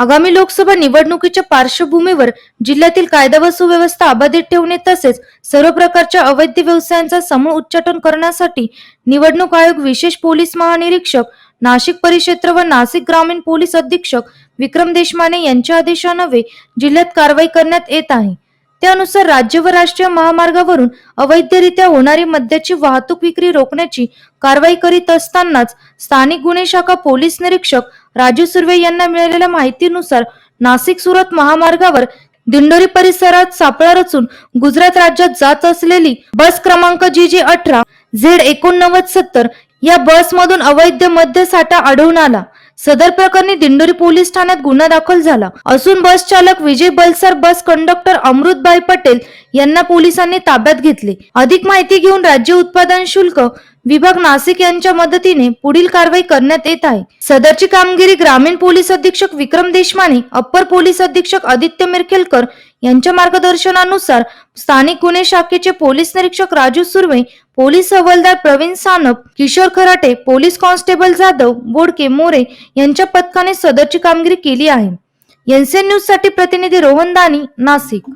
आगामी लोकसभा निवडणुकीच्या पार्श्वभूमीवर जिल्ह्यातील कायदा व सुव्यवस्था अबाधित ठेवणे तसेच सर्व प्रकारच्या अवैध व्यवसायांचा समूळ उच्चाटन करण्यासाठी निवडणूक आयोग विशेष पोलीस महानिरीक्षक नाशिक परिक्षेत्र व नाशिक ग्रामीण पोलीस अधीक्षक विक्रम देशमाने यांच्या आदेशानवे जिल्ह्यात कारवाई करण्यात येत आहे. त्यानुसार राज्य व राष्ट्रीय महामार्गावरून अवैधरित्या होणारी मद्याची वाहतूक विक्री रोखण्याची कारवाई करीत असतानाच स्थानिक गुन्हे शाखा पोलीस निरीक्षक राजू सुर्वे यांना मिळालेल्या माहितीनुसार नाशिक सुरत महामार्गावर दिंडोरी परिसरात सापळा रचून गुजरात राज्यात जात असलेली बस क्रमांक जी जे अठरा झेड एकोणनव्वद सत्तर या बसमधून अवैध मद्यसाठा आढळून आला. सदर प्रकरणी दिंडोरी पोलीस ठाण्यात गुन्हा दाखल झाला. असून बस चालक विजय बलसार बस कंडक्टर अमृतबाई पटेल यांना पोलिसांनी ताब्यात घेतले. अधिक माहिती घेऊन राज्य उत्पादन शुल्क विभाग नाशिक यांच्या मदतीने पुढील कारवाई करण्यात येत आहे. सदरची कामगिरी ग्रामीण पोलीस अधीक्षक विक्रम देशमाने अप्पर पोलीस अधीक्षक आदित्य मिरखेलकर यांच्या मार्गदर्शनानुसार स्थानिक गुन्हे शाखेचे पोलीस निरीक्षक राजू सुर्वे पोलीस हवालदार प्रवीण सानप किशोर खराटे पोलीस कॉन्स्टेबल जाधव बोडके मोरे यांच्या पथकाने सदरची कामगिरी केली आहे. एनसीएन न्यूजसाठी प्रतिनिधी रोहन दानी नाशिक.